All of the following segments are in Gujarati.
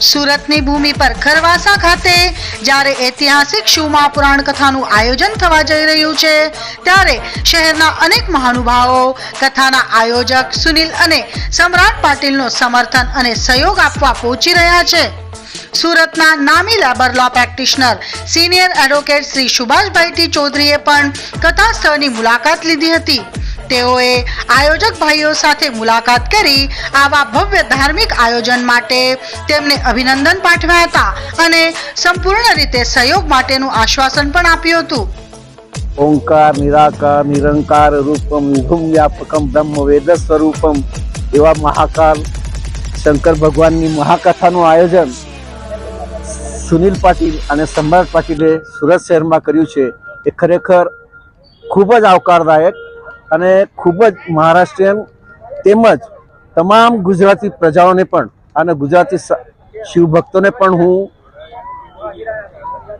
સુરતની ભૂમિ પર ખરવાસા ખાતે જ્યારે ઐતિહાસિક શુમા પુરાણ કથાનું આયોજન થવા જઈ રહ્યું છે, ત્યારે શહેરના અનેક મહાનુભાવો, કથાના આયોજક સુનિલ અને સમ્રાટ પાટીલનો સમર્થન અને સહયોગ આપવા પહોંચી રહ્યા છે. સુરતના નામી labour law practitioner, senior advocate Shri Subhashbhai T ચૌધરીએ પણ કથા સ્થળની મુલાકાત લીધી હતી. તેઓએ આયોજક ભાઈઓ સાથે મુલાકાત કરી આવા ભવ્ય ધાર્મિક આયોજન માટે તેમને અભિનંદન પાઠવ્યા હતા અને સંપૂર્ણ રીતે સહયોગ માટેનું આશ્વાસન પણ આપ્યું હતું. ઓંકાર, નિરાકાર, નિરંકાર રૂપમ, વિભુમ વ્યાપકમ, બ્રહ્મ વેદ સ્વરૂપમ એવા મહાકાલ શંકર ભગવાનની મહાકથાનું આયોજન સુનિલ પાટીલ અને સમ્રાટ પાટીલે સુરત શહેરમાં કર્યું છે. એ ખરેખર ખૂબ જ આવકારદાયક અને ખૂબ જ મહારાષ્ટ્રીયન તેમજ તમામ ગુજરાતી પ્રજાઓને પણ અને ગુજરાતી શિવભક્તોને પણ હું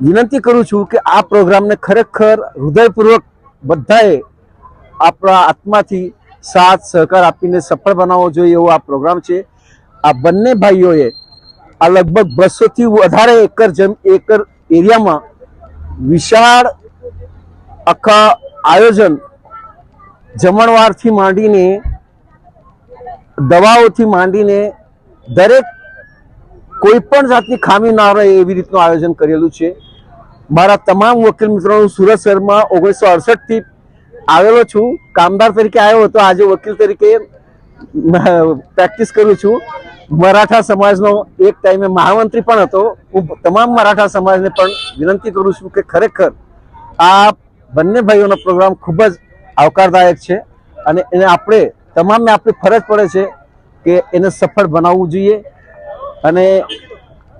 વિનંતી કરું છું કે આ પ્રોગ્રામને ખરેખર હૃદયપૂર્વક બધાએ આપણા આત્માથી સાથ સહકાર આપીને સફળ બનાવવો જોઈએ એવો આ પ્રોગ્રામ છે. આ બંને ભાઈઓએ આ લગભગ બસોથી વધારે એકર જમ, એકર એરિયામાં વિશાળ આખા આયોજન જમણવારથી માંડીને, દવાઓથી માંડીને દરેક કોઈ પણ જાતની ખામી ના રહે એવી રીતનું આયોજન કરેલું છે. મારા તમામ વકીલ મિત્રોનું સુરત શહેરમાં ઓગણીસો અડસઠથી આવેલો છું. કામદાર તરીકે આવ્યો હતો, આજે વકીલ તરીકે પ્રેક્ટિસ કરું છું. મરાઠા સમાજનો એક ટાઈમે મહામંત્રી પણ હતો. હું તમામ મરાઠા સમાજને પણ વિનંતી કરું છું કે ખરેખર આ બંને ભાઈઓનો પ્રોગ્રામ ખૂબ જ આવકારદાયક છે અને એને આપણે, તમામને આપણી ફરજ પડે છે કે એને સફળ બનાવવું જોઈએ અને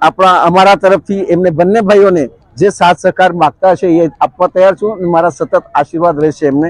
આપણા, અમારા તરફથી એમને બંને ભાઈઓને જે સાથ સહકાર માગતા છે એ આપવા તૈયાર છું અને મારા સતત આશીર્વાદ રહેશે એમને.